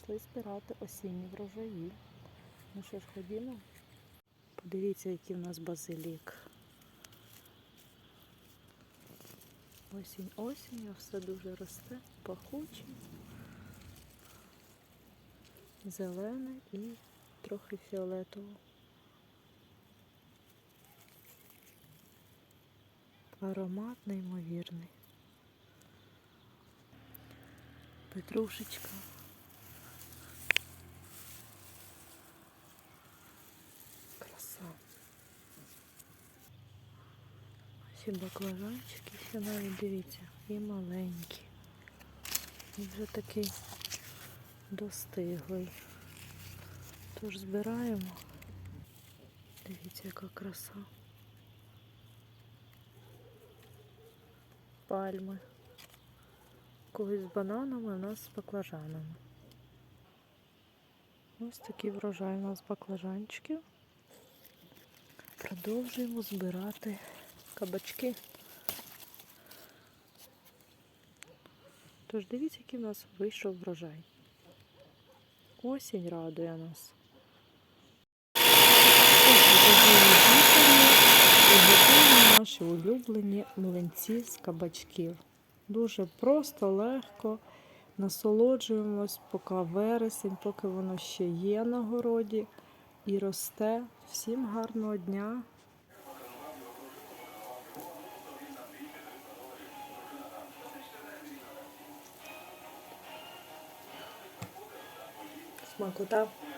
пішли збирати осінні врожаї. Ну що ж, ходімо. Подивіться, який в нас базилік. Осінь, осінь, а все дуже росте, пахуче, зелене і трохи фіолетово. Аромат неймовірний. Петрушечка. Краса. Ці баклажанчики ще навіть дивіться, і маленькі. І вже такий достиглий. Тож збираємо. Дивіться, яка краса. Пальми. Когось з бананами, а нас з баклажанами. Ось такий врожай у нас баклажанчиків. Продовжуємо збирати кабачки. Тож дивіться, який в нас вийшов врожай. Осінь радує нас. І готуємо наші улюблені млинці з кабачків. Дуже просто, легко. Насолоджуємось, поки вересень, поки воно ще є на городі і росте. Всім гарного дня! 我看到。